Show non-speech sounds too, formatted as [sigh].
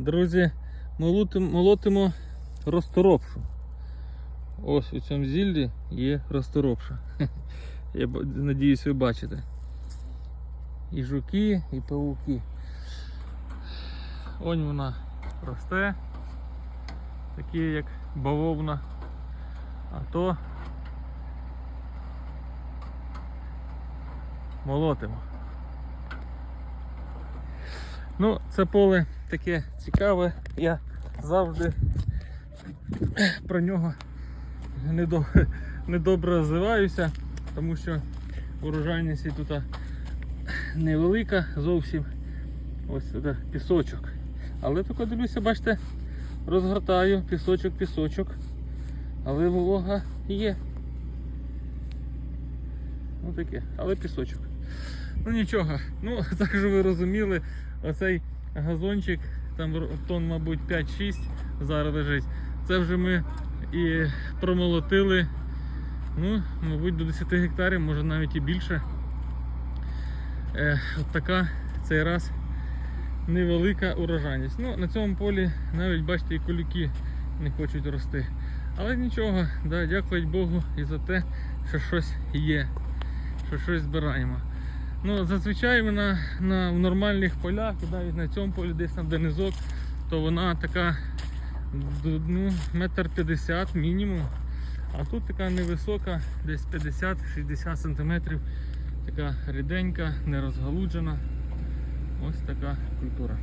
Друзі, молотимо, розторопшу. Ось у цьому зіллі є розторопша. [laughs] Я надіюсь, ви бачите. І жуки, і павуки. Ось вона росте, такі як бавовна. А то молотимо. Ну, це поле таке цікаве. Я завжди про нього недо- недобре розвиваюся, тому що урожайність тут невелика зовсім. Ось тут пісочок. Але тільки дивлюся, бачите, розгортаю пісочок, пісочок. Але волога є. Ну таке, але пісочок. Ну нічого, ну [laughs] так що ви розуміли, оцей газончик, там тонн, мабуть, 5-6 зараз лежить. Це вже ми і промолотили, ну, мабуть, до 10 гектарів, може навіть і більше. Е, от така цей раз невелика урожайність. Ну, на цьому полі навіть бачите, і колюки не хочуть рости. Але нічого, да, дякувати Богу і за те, що щось є, що щось збираємо. Ну, зазвичай вона на, в нормальних полях, і навіть на цьому полі, десь на донизок, то вона така ну, метр п'ятдесят мінімум. А тут така невисока, десь 50-60 сантиметрів, така ріденька, нерозгалуджена. Ось така культура.